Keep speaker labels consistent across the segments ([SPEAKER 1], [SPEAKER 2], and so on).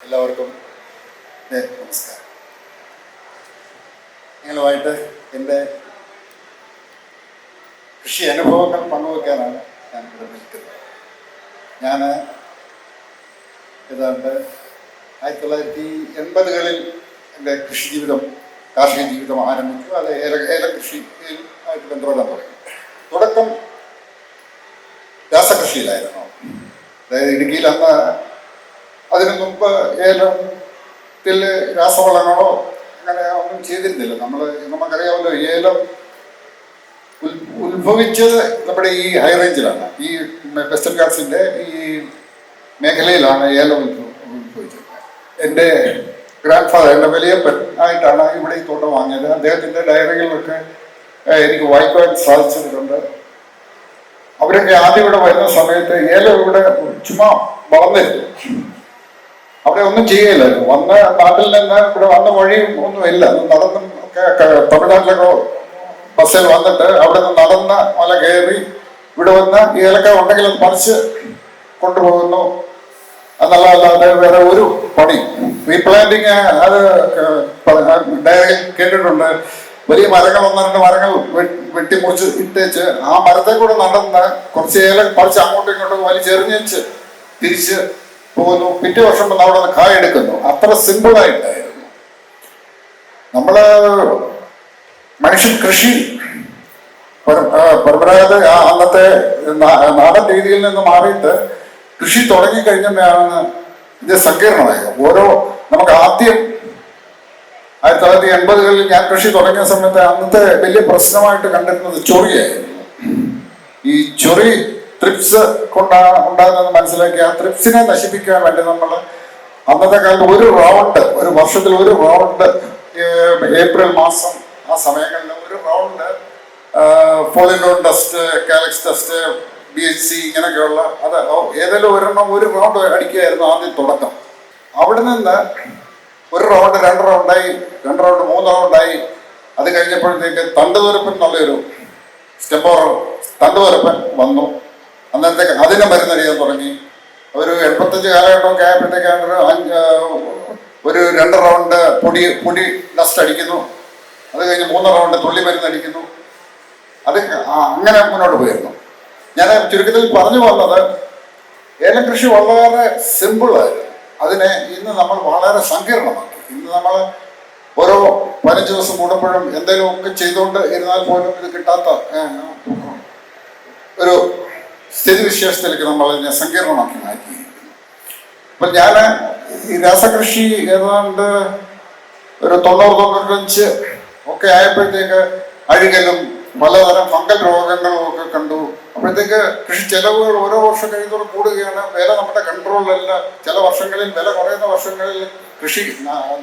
[SPEAKER 1] എല്ലാവർക്കും നമസ്കാരം. നിങ്ങളുമായിട്ട് എന്റെ കൃഷി അനുഭവങ്ങൾ പങ്കുവെക്കാനാണ് ഞാൻ ഇവിടെ നിൽക്കുന്നത്. ഞാൻ ഏതാണ്ട് ആയിരത്തി തൊള്ളായിരത്തി എൺപതുകളിൽ എന്റെ കൃഷി ജീവിതം കാർഷിക ജീവിതം ആരംഭിച്ചു. അത് ഏല ഏലകൃഷിയിൽ ആയിട്ട് ബന്ധപ്പെടാൻ തുടങ്ങി. തുടക്കം രാസകൃഷിയിലായിരുന്നു. അതായത് ഇടുക്കിയിൽ അന്ന് അതിനു മുമ്പ് ഏലത്തിൽ രാസവളങ്ങളോ അങ്ങനെ ഒന്നും ചെയ്തിരുന്നില്ല. നമ്മൾ നമുക്കറിയാമല്ലോ ഏലം ഉത്ഭവിച്ചത് നമ്മുടെ ഈ ഹൈ റേഞ്ചിലാണ്. ഈ വെസ്റ്റേൺ ഗാർഡ്സിന്റെ ഈ മേഖലയിലാണ് ഏലം ഉത്ഭ- ഉത്ഭവിച്ചത്. എന്റെ ഗ്രാൻഡ് ഫാദർ എന്റെ വലിയപ്പൻ ആയിട്ടാണ് ഇവിടെ ഈ തോട്ടം വാങ്ങിയത്. അദ്ദേഹത്തിന്റെ ഡയറികളിലൊക്കെ എനിക്ക് വായിക്കുവാൻ സാധിച്ചിട്ടുണ്ട് അവരൊക്കെ ആദ്യം ഇവിടെ വരുന്ന സമയത്ത് ഏലം ഇവിടെ ചുമ്മാ വളർന്നിരുന്നു. അവിടെ ഒന്നും ചെയ്യുകയില്ലായിരുന്നു വന്ന നാട്ടിൽ നിന്ന് ഇവിടെ വന്ന വഴിയും ഒന്നുമില്ല നടന്നും ഒക്കെ ക- തമിഴ്നാട്ടിലൊക്കെ ബസ്സിൽ വന്നിട്ട് അവിടെ നിന്ന് നടന്ന മല കയറി ഇവിടെ വന്ന് ഏലക്ക ഉണ്ടെങ്കിൽ അത് പറിച്ച് കൊണ്ടുപോകുന്നു. എന്നല്ലാതെ വേറെ ഒരു പണി. റീപ്ലാന്റിങ് അത് കേട്ടിട്ടുണ്ട്. വലിയ മരങ്ങൾ ഒന്ന് രണ്ട് മരങ്ങൾ വെട്ടിമുറിച്ച് ഇട്ടേച്ച് ആ മരത്തെ കൂടെ നടന്ന് കുറച്ച് ഏല പറിച്ച് അങ്ങോട്ടും ഇങ്ങോട്ടും വലിച്ചെറിഞ്ഞേച്ച് തിരിച്ച് പോകുന്നു. പിറ്റേ വർഷം വന്ന് അവിടെ കായ എടുക്കുന്നു. അത്ര സിമ്പിളായിട്ടായിരുന്നു നമ്മൾ മനുഷ്യൻ കൃഷി പരമ്പരാഗത അന്നത്തെ നാടൻ രീതിയിൽ നിന്ന് മാറിയിട്ട് കൃഷി തുടങ്ങിക്കഴിഞ്ഞപ്പോഴാണ് ഇത് സങ്കീർണമായത്. ഓരോ നമുക്ക് ആദ്യം ആയിരത്തി തൊള്ളായിരത്തി എൺപതുകളിൽ ഞാൻ കൃഷി തുടങ്ങിയ സമയത്ത് അന്നത്തെ വലിയ പ്രശ്നമായിട്ട് കണ്ടിരുന്നത് ചൊറിയായിരുന്നു. ഈ ചൊറി ട്രിപ്സ് കൊണ്ടാണ് ഉണ്ടാകുന്നത് മനസ്സിലാക്കി ആ ട്രിപ്സിനെ നശിപ്പിക്കാൻ വേണ്ടി നമ്മൾ അന്നത്തെ കാലത്ത് ഒരു റൗണ്ട് ഒരു വർഷത്തിൽ ഒരു റൗണ്ട് ഏപ്രിൽ മാസം ആ സമയങ്ങളിൽ ഒരു റൗണ്ട് ഫോളിനോൺ ടെസ്റ്റ് കാലക്സ് ടെസ്റ്റ് ബി എച്ച് സി ഇങ്ങനെയൊക്കെയുള്ള അത് ഏതെങ്കിലും ഒരെണ്ണം ഒരു റൗണ്ട് അടിക്കുകയായിരുന്നു ആദ്യം തുടക്കം. അവിടെ നിന്ന് ഒരു റൗണ്ട് രണ്ട് റൗണ്ടായി രണ്ട് റൗണ്ട് മൂന്ന് റൗണ്ടായി അത് കഴിഞ്ഞപ്പോഴത്തേക്ക് തണ്ടുതുരപ്പൻ എന്നുള്ളൊരു സ്റ്റെമ്പോർ തണ്ടുതുരപ്പൻ വന്നു. അന്നേരത്തേക്ക് അതിനെ മരുന്നടിയാൻ തുടങ്ങി. ഒരു എൺപത്തഞ്ച് കാലഘട്ടമൊക്കെ ആയപ്പോഴത്തേക്കാണ് ഒരു രണ്ട് റൗണ്ട് പൊടി പൊടി ഡസ്റ്റ് അടിക്കുന്നു. അത് കഴിഞ്ഞ് മൂന്ന് റൗണ്ട് തുള്ളി മരുന്ന് അടിക്കുന്നു. അത് അങ്ങനെ മുന്നോട്ട് പോയിരുന്നു. ഞാൻ ചുരുക്കത്തിൽ പറഞ്ഞു വന്നത് ഏലം കൃഷി വളരെ സിമ്പിളായിരുന്നു അതിനെ ഇന്ന് നമ്മൾ വളരെ സങ്കീർണമാക്കി. ഇന്ന് നമ്മൾ ഓരോ പതിനഞ്ച് ദിവസം കൂടുമ്പോഴും എന്തെങ്കിലുമൊക്കെ ചെയ്തുകൊണ്ട് ഇരുന്നാൽ പോലും ഇത് കിട്ടാത്ത ഒരു സ്ഥിതിവിശേഷത്തിലേക്ക് നമ്മൾ അതിനെ സങ്കീർണമാക്കി മാറ്റി. അപ്പൊ ഞാൻ ഈ രാസകൃഷി ഏതാണ്ട് ഒരു തൊണ്ണൂറ് തൊണ്ണൂറ്റഞ്ച് ഒക്കെ ആയപ്പോഴത്തേക്ക് അഴുകലും പലതരം ഫംഗൽ രോഗങ്ങളും ഒക്കെ കണ്ടു. അപ്പോഴത്തേക്ക് കൃഷി ചെലവുകൾ ഓരോ വർഷം കഴിയുന്നതോടെ കൂടുകയാണ്. വില നമ്മുടെ കൺട്രോളിലല്ല. ചില വർഷങ്ങളിൽ വില കുറയുന്ന വർഷങ്ങളിൽ കൃഷി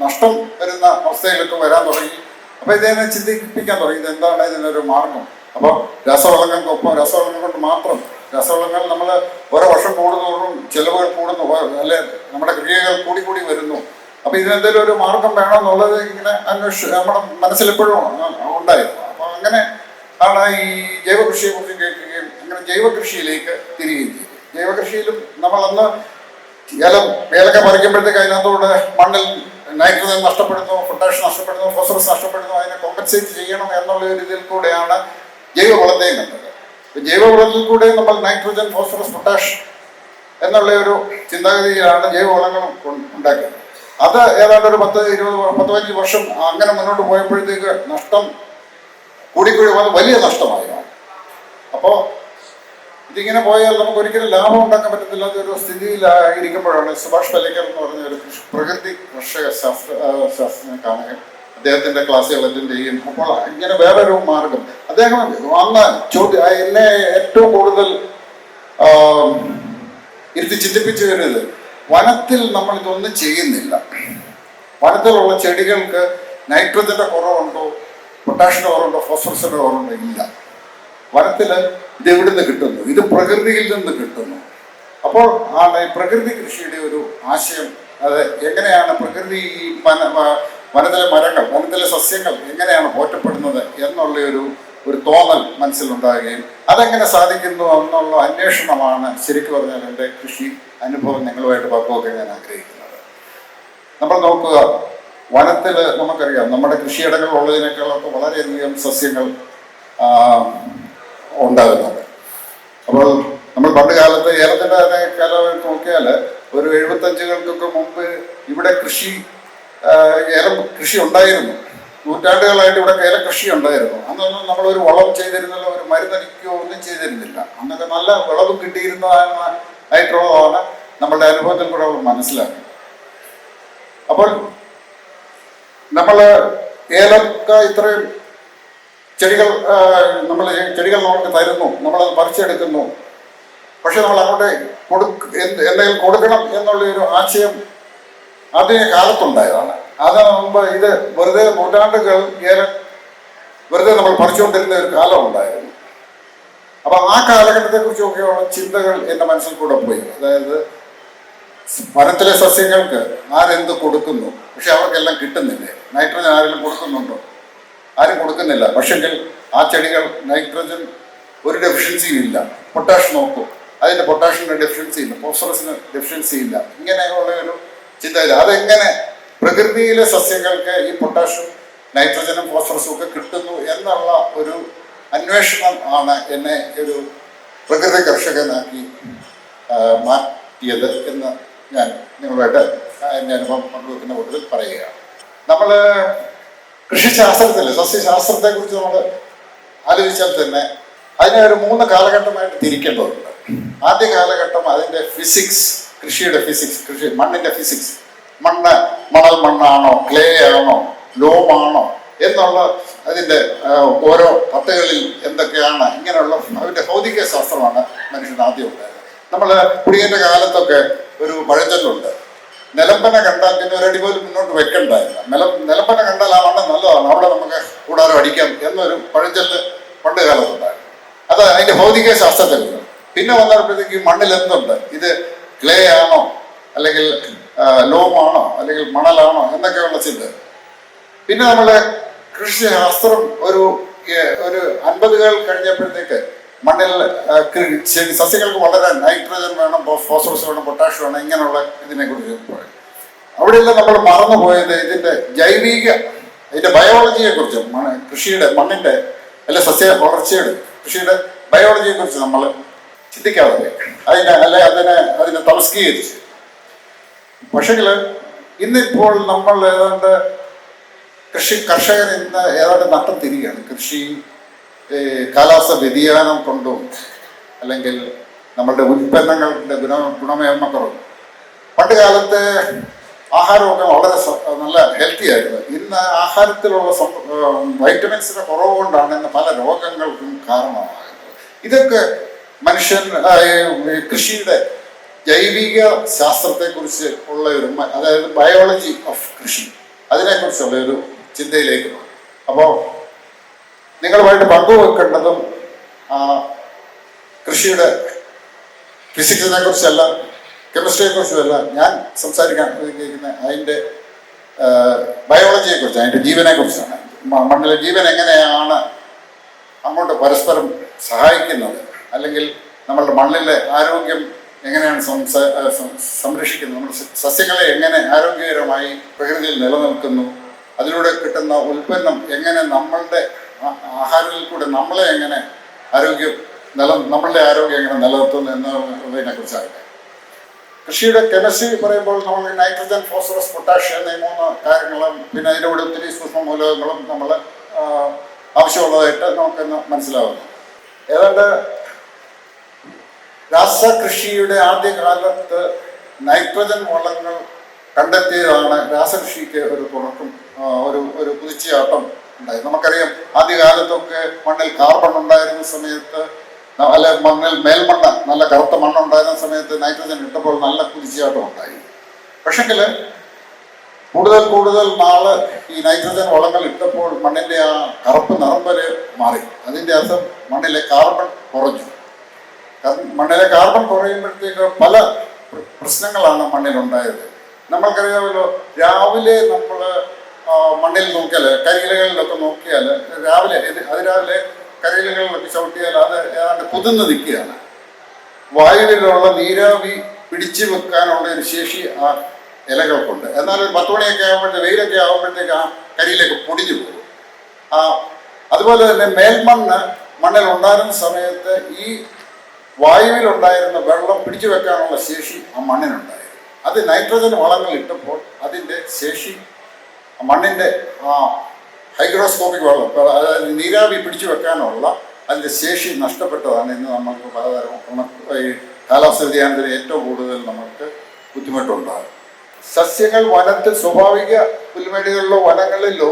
[SPEAKER 1] നഷ്ടം വരുന്ന അവസ്ഥയിലൊക്കെ വരാൻ തുടങ്ങി. അപ്പൊ ഇതിനെ ചിന്തിപ്പിക്കാൻ തുടങ്ങി. എന്താണ് ഇതിനൊരു മാർഗം? അപ്പോൾ രാസവളങ്ങൾക്കൊപ്പം രാസവളങ്ങൾ കൊണ്ട് മാത്രം രാസവളങ്ങൾ നമ്മൾ ഓരോ വർഷം കൂടുന്നതോറും ചിലവുകൾ കൂടുന്നു. അല്ലെ? നമ്മുടെ ക്രിയകൾ കൂടി കൂടി വരുന്നു. അപ്പൊ ഇതിനെന്തെങ്കിലും ഒരു മാർഗം വേണമെന്നുള്ളത് ഇങ്ങനെ അന്വേഷിച്ച് നമ്മുടെ മനസ്സിലെപ്പോഴും ഉണ്ടായിരുന്നു. അപ്പൊ അങ്ങനെ ആണ് ഈ ജൈവകൃഷിയെ കുറിച്ച് കേൾക്കുകയും അങ്ങനെ ജൈവകൃഷിയിലേക്ക് തിരികെയും ചെയ്തു. ജൈവകൃഷിയിലും നമ്മൾ അന്ന് ഏലം ഏലക്ക പറിക്കുമ്പോഴത്തേക്ക് അതിനകത്തോടെ മണ്ണിൽ നൈട്രജൻ നഷ്ടപ്പെടുന്നു പൊട്ടാഷ് നഷ്ടപ്പെടുന്നു ഫോസ്ഫറസ് നഷ്ടപ്പെടുന്നു അതിനെ കോമ്പൻസേറ്റ് ചെയ്യണം എന്നുള്ള ഒരു ഇതിൽ കൂടെയാണ് ജൈവവളത്തെയും കണ്ടത്. കൂടെ നമ്മൾ നൈട്രജൻ ഫോസ്ഫറസ് പൊട്ടാഷ് എന്നുള്ള ഒരു ചിന്താഗതിയിലാണ് ജൈവവളങ്ങൾ ഉണ്ടാക്കിയത്. അത് ഏതാണ്ട് ഒരു പത്ത് ഇരുപത് പത്ത് പതിനഞ്ച് വർഷം അങ്ങനെ മുന്നോട്ട് പോയപ്പോഴത്തേക്ക് നഷ്ടം കൂടിക്കൂടി വന്ന് വലിയ നഷ്ടമായി. അപ്പോൾ ഇതിങ്ങനെ പോയാൽ നമുക്ക് ഒരിക്കലും ലാഭം ഉണ്ടാക്കാൻ പറ്റത്തില്ലാത്ത ഒരു സ്ഥിതിയിലായിരിക്കുമ്പോഴാണ് സുഭാഷ് പലേക്കർ എന്ന് പറഞ്ഞ ഒരു പ്രകൃതി കർഷക ശാസ്ത്ര ശാസ്ത്രജ്ഞ ശാസ്ത്രജ്ഞനെ അദ്ദേഹത്തിന്റെ ക്ലാസ്സുകൾ അറ്റൻഡ് ചെയ്യും. അപ്പോൾ ഇങ്ങനെ വേറൊരു മാർഗം. അദ്ദേഹം അന്ന് ചോദ്യം എന്നെ ഏറ്റവും കൂടുതൽ ഇരുത്തി ചിന്തിപ്പിച്ചു വരുന്നത് വനത്തിൽ നമ്മൾ ഇതൊന്നും ചെയ്യുന്നില്ല. വനത്തിലുള്ള ചെടികൾക്ക് നൈട്രജന്റെ കുറവുണ്ടോ? പൊട്ടാഷ്യന്റെ കുറവുണ്ടോ? ഫോസ്ഫറസിന്റെ കുറവുണ്ടോ? ഇല്ല. വനത്തിൽ ഇത് എവിടുന്ന് കിട്ടുന്നു? ഇത് പ്രകൃതിയിൽ നിന്ന് കിട്ടുന്നു. അപ്പോൾ ആണ് പ്രകൃതി കൃഷിയുടെ ഒരു ആശയം അത് എങ്ങനെയാണ് പ്രകൃതി വനത്തിലെ മരങ്ങൾ വനത്തിലെ സസ്യങ്ങൾ എങ്ങനെയാണ് പോറ്റപ്പെടുന്നത് എന്നുള്ള ഒരു ഒരു തോന്നൽ മനസ്സിലുണ്ടാകുകയും അതെങ്ങനെ സാധിക്കുന്നു എന്നുള്ള അന്വേഷണമാണ് ശരിക്കും പറഞ്ഞാൽ എന്റെ കൃഷി അനുഭവം നിങ്ങളുമായിട്ട് പങ്കുവെക്കാൻ ഞാൻ ആഗ്രഹിക്കുന്നത്. നമ്മൾ നോക്കുക വനത്തിൽ നമുക്കറിയാം നമ്മുടെ കൃഷിയിടങ്ങൾ ഉള്ളതിനേക്കാളൊക്കെ വളരെയധികം സസ്യങ്ങൾ ഉണ്ടാകുന്നുണ്ട്. അപ്പോൾ നമ്മൾ പണ്ട് കാലത്ത് ഏലത്തിന്റെ കാലം നോക്കിയാൽ ഒരു എഴുപത്തഞ്ചുകൾക്കൊക്കെ മുമ്പ് ഇവിടെ കൃഷി ഏലം കൃഷി ഉണ്ടായിരുന്നു നൂറ്റാണ്ടുകളായിട്ട് ഇവിടെ ഏല കൃഷി ഉണ്ടായിരുന്നു അന്നൊന്നും നമ്മളൊരു വളം ചെയ്തിരുന്നില്ല ഒരു മരുന്നടിക്കുകയോ ഒന്നും ചെയ്തിരുന്നില്ല. അന്നൊക്കെ നല്ല വിളവ് കിട്ടിയിരുന്നതാണ് ആയിട്ടുള്ളതാണ് നമ്മളുടെ അനുഭവത്തിൽ കൂടെ മനസ്സിലാക്കി. അപ്പോൾ നമ്മൾ ഏലക്ക ഇത്രയും ചെടികൾ നമ്മൾ ചെടികൾ നമുക്ക് തരുന്നു നമ്മളത് പറിച്ചെടുക്കുന്നു. പക്ഷെ നമ്മൾ അങ്ങോട്ട് കൊടുക്ക എന്ത് എന്തെങ്കിലും കൊടുക്കണം എന്നുള്ള ഒരു ആശയം ആദ്യ കാലത്തുണ്ടായതാണ്. അത് മുമ്പ് ഇത് വെറുതെ നൂറ്റാണ്ടുകൾ ഏറെ വെറുതെ നമ്മൾ പഠിച്ചുകൊണ്ടിരുന്ന ഒരു കാലം ഉണ്ടായിരുന്നു. അപ്പൊ ആ കാലഘട്ടത്തെ കുറിച്ചൊക്കെയുള്ള ചിന്തകൾ എന്റെ മനസ്സിൽ കൂടെ പോയി. അതായത് വനത്തിലെ സസ്യങ്ങൾക്ക് ആരെന്ത് കൊടുക്കുന്നു? പക്ഷെ അവർക്കെല്ലാം കിട്ടുന്നില്ലേ? നൈട്രജൻ ആരെങ്കിലും കൊടുക്കുന്നുണ്ടോ? ആരും കൊടുക്കുന്നില്ല. പക്ഷെങ്കിൽ ആ ചെടികൾ നൈട്രജൻ ഒരു ഡെഫിഷ്യൻസിയും ഇല്ല. പൊട്ടാഷ് നോക്കൂ. അതിന്റെ പൊട്ടാഷിന്റെ ഡെഫിഷ്യൻസി ഇല്ല. ഫോസ്ഫറസിന് ഡെഫിഷ്യൻസി ഇല്ല. ഇങ്ങനെയുള്ള ഒരു ചിന്ത അതെങ്ങനെ പ്രകൃതിയിലെ സസ്യങ്ങൾക്ക് ഈ പൊട്ടാഷ്യം നൈട്രജനും ഫോസ്ഫറസും ഒക്കെ കിട്ടുന്നു എന്നുള്ള ഒരു അന്വേഷണം ആണ് എന്നെ ഒരു പ്രകൃതി കർഷകനാക്കി മാറ്റിയത് എന്ന് ഞാൻ നിങ്ങളുമായിട്ട് എന്റെ അനുഭവം പങ്കുവെക്കുന്ന കൂട്ടത്തിൽ പറയുകയാണ്. നമ്മൾ കൃഷിശാസ്ത്രത്തിൽ സസ്യശാസ്ത്രത്തെ കുറിച്ച് നമ്മൾ ആലോചിച്ചാൽ തന്നെ അതിനെ ഒരു മൂന്ന് കാലഘട്ടമായിട്ട് തിരിക്കേണ്ടതുണ്ട്. ആദ്യ കാലഘട്ടം അതിന്റെ ഫിസിക്സ് കൃഷിയുടെ ഫിസിക്സ് കൃഷി മണ്ണിന്റെ ഫിസിക്സ് മണ്ണ് മണൽ മണ്ണാണോ ക്ലേ ആണോ ലോമാണോ എന്നുള്ള അതിന്റെ ഓരോ പട്ടകളിൽ എന്തൊക്കെയാണ് ഇങ്ങനെയുള്ള അതിന്റെ ഭൗതിക ശാസ്ത്രമാണ് മനുഷ്യൻ ആദ്യം ഉണ്ടായത്. നമ്മൾ കുടിയേറ്റ കാലത്തൊക്കെ ഒരു പഴഞ്ചൊല്ലുണ്ട്. നിലമ്പന കണ്ടാൽ പിന്നെ ഒരടി പോലും മുന്നോട്ട് വെക്കണ്ടായിരുന്നു നില നിലമ്പന കണ്ടാൽ ആ മണ്ണ് നല്ലതാണ്. അവിടെ നമുക്ക് കൂടാരം അടിക്കാം എന്നൊരു പഴഞ്ചൊല്ല് പണ്ട് കാലത്തുണ്ടായിരുന്നു. അത് അതിന്റെ ഭൗതിക ശാസ്ത്രത്തിൽ. പിന്നെ വന്നപ്പോഴത്തേക്ക് മണ്ണിൽ എന്തുണ്ട് ഇത് ക്ലേ ആണോ അല്ലെങ്കിൽ ലോമാണോ അല്ലെങ്കിൽ മണലാണോ എന്നൊക്കെയുള്ള ചിന്ത പിന്നെ നമ്മൾ കൃഷിശാസ്ത്രം ഒരു ഒരു അൻപതുകൾ കഴിഞ്ഞപ്പോഴത്തേക്ക് മണ്ണിൽ ചെടി സസ്യങ്ങൾക്ക് വളരെ നൈട്രജൻ വേണം ഫോസ്ഫറസ് വേണം പൊട്ടാഷ്യം വേണം ഇങ്ങനെയുള്ള ഇതിനെ കുറിച്ച് പറയും അവിടെയെല്ലാം നമ്മൾ മറന്നുപോയത് ഇതിന്റെ ജൈവിക ഇതിന്റെ ബയോളജിയെ കുറിച്ച് കൃഷിയുടെ മണ്ണിന്റെ അല്ലെ സസ്യ വളർച്ചയുടെ കൃഷിയുടെ ബയോളജിയെ കുറിച്ച് നമ്മൾ ചിന്തിക്കാതെ. അതിനെ അല്ലെ അതിനെ അതിനെ തമസ്കീകരിച്ച് പക്ഷെങ്കിൽ ഇന്നിപ്പോൾ നമ്മൾ ഏതാണ്ട് കൃഷി കർഷകൻ ഇന്ന് ഏതാണ്ട് നട്ടം തിരികെയാണ് കൃഷി കാലാവസ്ഥ വ്യതിയാനം കൊണ്ടും അല്ലെങ്കിൽ നമ്മളുടെ ഉൽപ്പന്നങ്ങളുടെ ഗുണ ഗുണമേന്മ കുറവും പണ്ട് കാലത്തെ ആഹാരമൊക്കെ വളരെ നല്ല ഹെൽത്തി ആയിരുന്നു. ഇന്ന് ആഹാരത്തിലുള്ള വൈറ്റമിൻസിന്റെ കുറവ് കൊണ്ടാണ് ഇന്ന് പല രോഗങ്ങൾക്കും കാരണമാകുന്നത്. ഇതൊക്കെ മനുഷ്യൻ കൃഷിയുടെ ജൈവിക ശാസ്ത്രത്തെക്കുറിച്ച് ഉള്ള ഒരു അതായത് ബയോളജി ഓഫ് കൃഷി. അതിനെക്കുറിച്ചുള്ള ഒരു ചിന്തയിലേക്ക് അപ്പോൾ നിങ്ങളുമായിട്ട് പങ്കുവെക്കേണ്ടതും കൃഷിയുടെ ഫിസിക്സിനെ കുറിച്ചല്ല കെമിസ്ട്രിയെ കുറിച്ചുമല്ല ഞാൻ സംസാരിക്കാൻ ഉദ്ദേശിക്കുന്ന അതിന്റെ ബയോളജിയെ കുറിച്ച് അതിന്റെ ജീവനെ കുറിച്ചാണ് മണ്ണിലെ ജീവൻ എങ്ങനെയാണ് അങ്ങോട്ട് പരസ്പരം സഹായിക്കുന്നത്? അല്ലെങ്കിൽ നമ്മളുടെ മണ്ണിലെ ആരോഗ്യം എങ്ങനെയാണ് സംരക്ഷിക്കുന്നത്? നമ്മുടെ സസ്യങ്ങളെ എങ്ങനെ ആരോഗ്യകരമായി പ്രകൃതിയിൽ നിലനിൽക്കുന്നു? അതിലൂടെ കിട്ടുന്ന ഉൽപ്പന്നം എങ്ങനെ നമ്മളുടെ ആഹാരത്തിൽ കൂടെ നമ്മളെ എങ്ങനെ ആരോഗ്യം നില നമ്മളുടെ ആരോഗ്യം എങ്ങനെ നിലനിർത്തുന്നു എന്നതിനെ കുറിച്ചാകട്ടെ കൃഷിയുടെ കെമിസ്ട്രി പറയുമ്പോൾ നമ്മൾ നൈട്രജൻ ഫോസ്ഫറസ് പൊട്ടാഷ്യം എന്നീ മൂന്ന് കാര്യങ്ങളും പിന്നെ അതിന്റെ കൂടെ ഒത്തിരി സൂക്ഷ്മ മൂലകങ്ങളും നമ്മൾ ആവശ്യമുള്ളതായിട്ട് നമുക്കിന്ന് മനസ്സിലാവുന്നു. ഏതാണ്ട് രാസകൃഷിയുടെ ആദ്യകാലത്ത് നൈട്രജൻ വളങ്ങൾ കണ്ടെത്തിയതാണ് രാസകൃഷിക്ക് ഒരു തുടക്കം ഒരു ഒരു കുതിച്ചുചാട്ടം ഉണ്ടായി നമുക്കറിയാം ആദ്യകാലത്തൊക്കെ മണ്ണിൽ കാർബൺ ഉണ്ടായിരുന്ന സമയത്ത് അല്ലെ മണ്ണിൽ മേൽമണ്ണ് നല്ല കറുത്ത മണ്ണുണ്ടായിരുന്ന സമയത്ത് നൈട്രജൻ ഇട്ടപ്പോൾ നല്ല കുതിച്ചുചാട്ടം ഉണ്ടായി. പക്ഷെങ്കിൽ കൂടുതൽ കൂടുതൽ നാൾ ഈ നൈട്രജൻ വളങ്ങൾ ഇട്ടപ്പോൾ മണ്ണിന്റെ ആ കറുപ്പ് നിറം വരെ മാറി. അതിന്റെ അർത്ഥം മണ്ണിലെ കാർബൺ കുറഞ്ഞു. കാരണം മണ്ണിലെ കാർബൺ കുറയുമ്പോഴത്തേക്ക് പല പ്ര- പ്രശ്നങ്ങളാണ് മണ്ണിലുണ്ടായത്. നമ്മൾക്കറിയാമല്ലോ രാവിലെ നമ്മൾ മണ്ണിൽ നോക്കിയാൽ കരിയിലകളിലൊക്കെ നോക്കിയാൽ രാവിലെ അതിരാവിലെ കരിയിലകളിലൊക്കെ ചവിട്ടിയാൽ അത് ഏതാണ്ട് കുതിർന്ന് നിൽക്കുകയാണ്. വായുവിലുള്ള നീരാവി പിടിച്ചു വെക്കാനുള്ള ഒരു ശേഷി ആ ഇലകൾക്കുണ്ട്. എന്നാൽ ഒരു പത്ത് മണിയൊക്കെ ആകുമ്പോഴത്തെ വെയിലൊക്കെ ആകുമ്പോഴത്തേക്ക് ആ കരിയിലേക്ക് പൊടിഞ്ഞു പോകും. ആ അതുപോലെ തന്നെ മേൽമണ്ണ് മണ്ണിൽ ഉണ്ടായിരുന്ന സമയത്ത് ഈ വായുവിൽ ഉണ്ടായിരുന്ന വെള്ളം പിടിച്ചു വെക്കാനുള്ള ശേഷി ആ മണ്ണിനുണ്ടായിരുന്നു. അത് നൈട്രജൻ വളങ്ങൾ ഇട്ടപ്പോൾ അതിന്റെ ശേഷി മണ്ണിന്റെ ആ ഹൈഗ്രോസ്കോപ്പിക് വെള്ളം അതായത് നീരാവി പിടിച്ചു വെക്കാനുള്ള അതിന്റെ ശേഷി നഷ്ടപ്പെട്ടതാണ് ഇന്ന് നമുക്ക് പലതരം ഈ കാലാവസ്ഥ വ്യതിയാനത്തിന് ഏറ്റവും കൂടുതൽ നമുക്ക് ബുദ്ധിമുട്ടുണ്ടാകും. സസ്യങ്ങൾ വനത്തിൽ സ്വാഭാവിക പുൽമേടുകളിലോ വനങ്ങളിലോ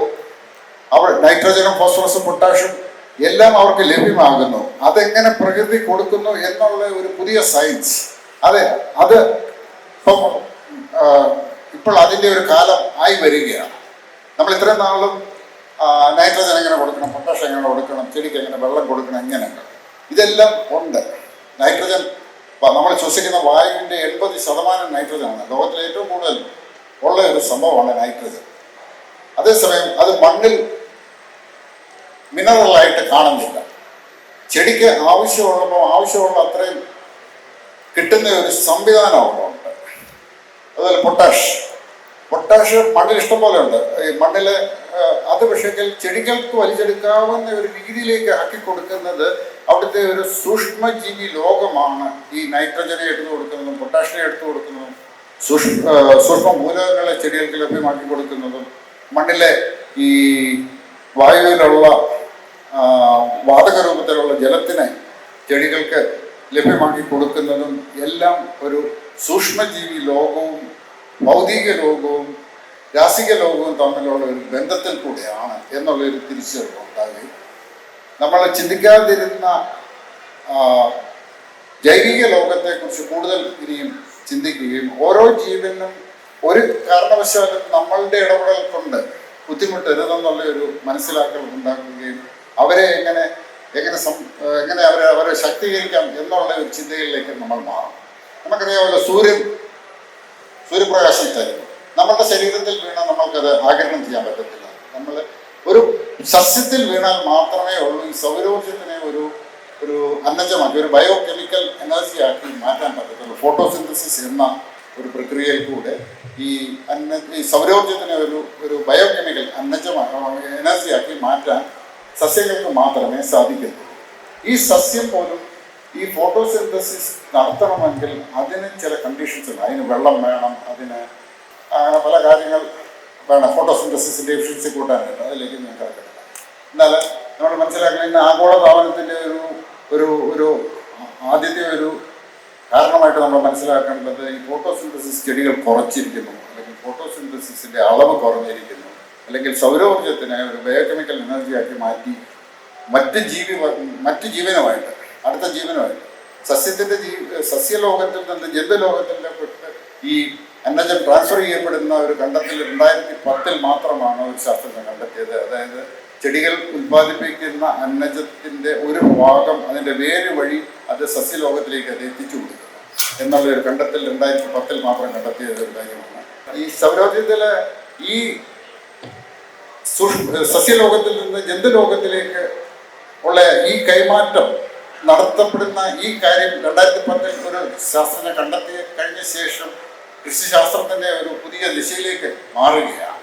[SPEAKER 1] അവർ നൈട്രജനും ഫോസ്ഫറസും പൊട്ടാഷ്യം എല്ലാം അവർക്ക് ലഭ്യമാകുന്നു. അതെങ്ങനെ പ്രകൃതി കൊടുക്കുന്നു എന്നുള്ള ഒരു പുതിയ സയൻസ് അതെ അത് ഇപ്പം ഇപ്പോൾ അതിന്റെ ഒരു കാലം ആയി വരികയാണ്. നമ്മൾ ഇത്രയും നാളും നൈട്രജൻ എങ്ങനെ കൊടുക്കണം പൊട്ടാഷ്യം എങ്ങനെ കൊടുക്കണം ചെടിക്ക് എങ്ങനെ വെള്ളം കൊടുക്കണം എങ്ങനെ ഇതെല്ലാം ഉണ്ട്. നൈട്രജൻ നമ്മൾ ശ്വസിക്കുന്ന വായുവിന്റെ എൺപത് ശതമാനം നൈട്രജനാണ് ലോകത്തിലെ ഏറ്റവും കൂടുതൽ ഉള്ള ഒരു സംഭവമാണ് നൈട്രജൻ അതേസമയം അത് മണ്ണിൽ മിനറലായിട്ട് കാണുന്നില്ല. ചെടിക്ക് ആവശ്യമുള്ളപ്പോൾ ആവശ്യമുള്ള അത്രയും കിട്ടുന്ന ഒരു സംവിധാനം അവിടെ ഉണ്ട് അതുപോലെ പൊട്ടാഷ്. പൊട്ടാഷ് മണ്ണിൽ ഇഷ്ടംപോലെ ഉണ്ട്. ഈ മണ്ണിൽ അത് പക്ഷേങ്കിൽ ചെടികൾക്ക് വലിച്ചെടുക്കാവുന്ന ഒരു രീതിയിലേക്ക് ആക്കി കൊടുക്കുന്നത് അവിടുത്തെ ഒരു സൂക്ഷ്മജീവി ലോകമാണ്. ഈ നൈട്രജനെ എടുത്തു കൊടുക്കുന്നതും പൊട്ടാഷിനെ എടുത്തു കൊടുക്കുന്നതും സൂക്ഷ്മ സൂക്ഷ്മ മൂലകങ്ങളെ ചെടികൾക്ക് ലഭ്യമാക്കി കൊടുക്കുന്നതും മണ്ണിലെ ഈ വായുവിലുള്ള വാതക രൂപത്തിലുള്ള ജലത്തിനെ ചെടികൾക്ക് ലഭ്യമാക്കി കൊടുക്കുന്നതും എല്ലാം ഒരു സൂക്ഷ്മജീവി ലോകവും ഭൗതിക ലോകവും രാസിക ലോകവും തമ്മിലുള്ള ഒരു ബന്ധത്തിൽ കൂടെയാണ് എന്നുള്ളൊരു തിരിച്ചറിവ് ഉണ്ടാകുകയും നമ്മൾ ചിന്തിക്കാതിരുന്ന ജൈവിക ലോകത്തെക്കുറിച്ച് കൂടുതൽ ഇനിയും ചിന്തിക്കുകയും ഓരോ ജീവനും ഒരു കാരണവശാലും നമ്മളുടെ ഇടപെടൽ കൊണ്ട് ബുദ്ധിമുട്ടരുതെന്നുള്ള ഒരു മനസ്സിലാക്കൽ ഉണ്ടാക്കുകയും അവരെ എങ്ങനെ എങ്ങനെ എങ്ങനെ അവരെ അവരെ ശക്തീകരിക്കാം എന്നുള്ള ഒരു ചിന്തയിലേക്ക് നമ്മൾ മാറും. നമുക്കറിയാമല്ലോ സൂര്യൻ സൂര്യപ്രകാശം തരുന്നു നമ്മളുടെ ശരീരത്തിൽ വീണാൽ നമ്മൾക്കത് ആഗിരണം ചെയ്യാൻ പറ്റത്തില്ല. നമ്മൾ ഒരു സസ്യത്തിൽ വീണാൽ മാത്രമേ ഉള്ളൂ ഈ സൗരോർജത്തിനെ ഒരു ഒരു അന്നജമാക്കി ഒരു ബയോ കെമിക്കൽ എനർജി ആക്കി മാറ്റാൻ പറ്റത്തുള്ളൂ. ഫോട്ടോസിന്തസിസ് എന്ന ഒരു പ്രക്രിയയിൽ കൂടെ ഈ അന്ന ഈ സൗരോർജത്തിനെ ഒരു ഒരു ബയോ കെമിക്കൽ അന്നജമാക്കി എനർജി ആക്കി മാറ്റാൻ സസ്യങ്ങൾക്ക് മാത്രമേ സാധിക്കൂ ഈ സസ്യം പോലും ഈ ഫോട്ടോസിന്തസിസ് നടത്തണമെങ്കിൽ അതിന് ചില കണ്ടീഷൻസ് ഉണ്ട്. അതിന് വെള്ളം വേണം അതിന് അങ്ങനെ പല കാര്യങ്ങൾ വേണം. ഫോട്ടോസിന്തസിസിന്റെ എഫിഷ്യൻസി കൂട്ടാനായിട്ട് അതിലേക്ക് ഞാൻ കിടക്കുന്നില്ല എന്നാൽ നമ്മൾ മനസ്സിലാക്കുന്ന ഇന്ന് ആഗോളതാപനത്തിന്റെ ഒരു ഒരു ഒരു ആദ്യത്തെ ഒരു കാരണമായിട്ട് നമ്മൾ മനസ്സിലാക്കേണ്ടത് ഈ ഫോട്ടോസിന്തസിസ് ചെടികൾ കുറച്ചിരിക്കുന്നു. അല്ലെങ്കിൽ ഫോട്ടോസിന്തസിസിന്റെ അളവ് കുറഞ്ഞിരിക്കുന്നു. അല്ലെങ്കിൽ സൗരോർജത്തിനെ ഒരു ബയോകെമിക്കൽ എനർജിയാക്കി മാറ്റി മറ്റ് ജീവി മറ്റ് ജീവനുമായിട്ട് അടുത്ത ജീവനുമായിട്ട്. സസ്യത്തിന്റെ ജീ സസ്യലോകത്തിൽ നിന്ന് ജന്തുലോകത്തിലേക്ക് ഈ അന്നജം ട്രാൻസ്ഫർ ചെയ്യപ്പെടുന്ന ഒരു കണ്ടത്തിൽ രണ്ടായിരത്തി പത്തിൽ മാത്രമാണ് ഒരു ശാസ്ത്രജ്ഞൻ കണ്ടെത്തിയത്. അതായത് ചെടികൾ ഉത്പാദിപ്പിക്കുന്ന അന്നജത്തിന്റെ ഒരു ഭാഗം അതിന്റെ വേര് വഴി അത് സസ്യലോകത്തിലേക്ക് അത് എത്തിച്ചു കൊടുക്കുന്നു. എന്നുള്ള ഒരു കണ്ടെത്തൽ രണ്ടായിരത്തി പത്തിൽ മാത്രം കണ്ടെത്തിയ ഒരു കാര്യമാണ്. ഈ സൗരോജ്യത്തിലെ ഈ സസ്യലോകത്തിൽ നിന്ന് ജന്തുലോകത്തിലേക്ക് ഉള്ള ഈ കൈമാറ്റം നടത്തപ്പെടുന്ന ഈ കാര്യം രണ്ടായിരത്തി പത്തിൽ ഒരു ശാസ്ത്രജ്ഞ കണ്ടെത്തി കഴിഞ്ഞ ശേഷം കൃഷിശാസ്ത്രത്തിന്റെ ഒരു പുതിയ ദിശയിലേക്ക് മാറുകയാണ്.